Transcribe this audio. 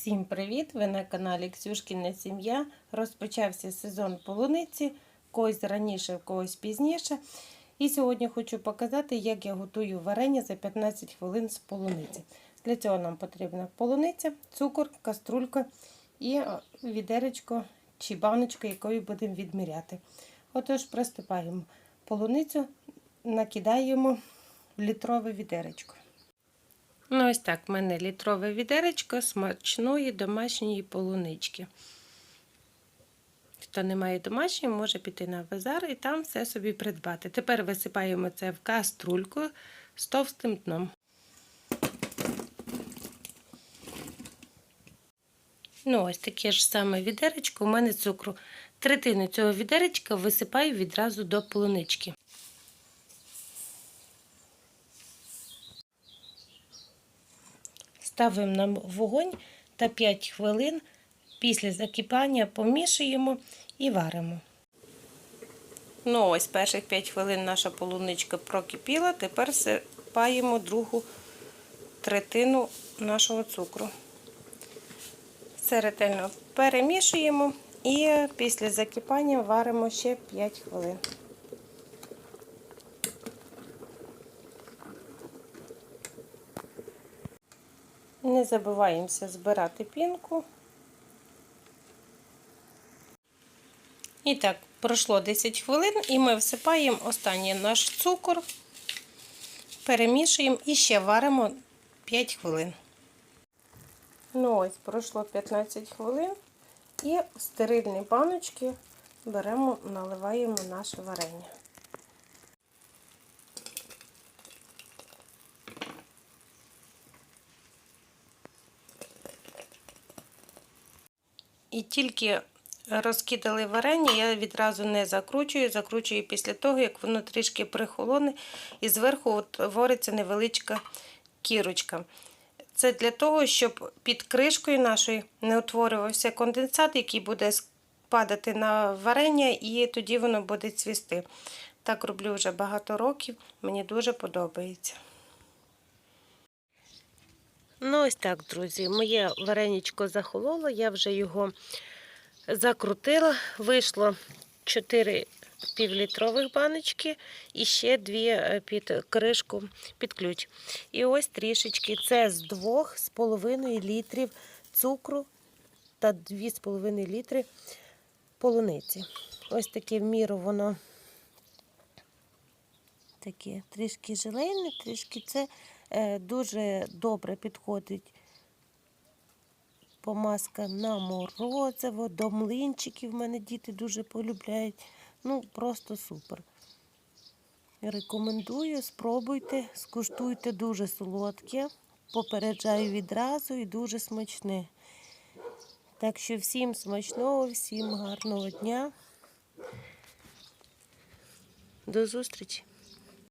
Всім привіт! Ви на каналі Ксюшкіна Сім'я. Розпочався сезон полуниці, когось раніше, когось пізніше. І сьогодні хочу показати, як я готую варення за 15 хвилин з полуниці. Для цього нам потрібна полуниця, цукор, каструлька і е, відеречко чи баночка, якою будемо відміряти. Отож, приступаємо полуницю, накидаємо в літрове відеречко. Ну, ось так, в мене літрове відеречко смачної домашньої полунички. Хто не має домашньої, може піти на базар і там все собі придбати. Тепер висипаємо це в каструльку з товстим дном. Ну, ось таке ж саме відеречко. У мене цукру. Третину цього відеречка висипаю відразу до полунички. Ставимо на вогонь та 5 хвилин після закипання помішуємо і варимо. Ну, ось перших 5 хвилин наша полуничка прокипіла. Тепер всипаємо другу третину нашого цукру. Все ретельно перемішуємо і після закипання варимо ще 5 хвилин. Не забуваємося збирати пінку. І так, пройшло 10 хвилин, і ми всипаємо останній наш цукор, перемішуємо і ще варимо 5 хвилин. Ну ось, пройшло 15 хвилин, і в стерильні баночки беремо, наливаємо наше варення. І тільки розкидали варення, я відразу не закручую, закручую після того, як воно трішки прихолоне, і зверху утвориться невеличка кірочка. Це для того, щоб під кришкою нашою не утворювався конденсат, який буде падати на варення, і тоді воно буде цвісти. Так роблю вже багато років, мені дуже подобається. Ну, ось так, друзі, моє вареничко захололо, я вже його закрутила. Вийшло 4 півлітрових баночки і ще 2 під кришку під ключ. І ось трішечки це з 2,5 літрів цукру та 2,5 літри полуниці. Ось таке в міру воно таке трішки желейне, трішки це. Дуже добре підходить помазка на морозиво, до млинчиків в мене діти дуже полюбляють. Ну, просто супер. Рекомендую, спробуйте, скуштуйте дуже солодке, попереджаю відразу і дуже смачне. Так що всім смачного, всім гарного дня. До зустрічі!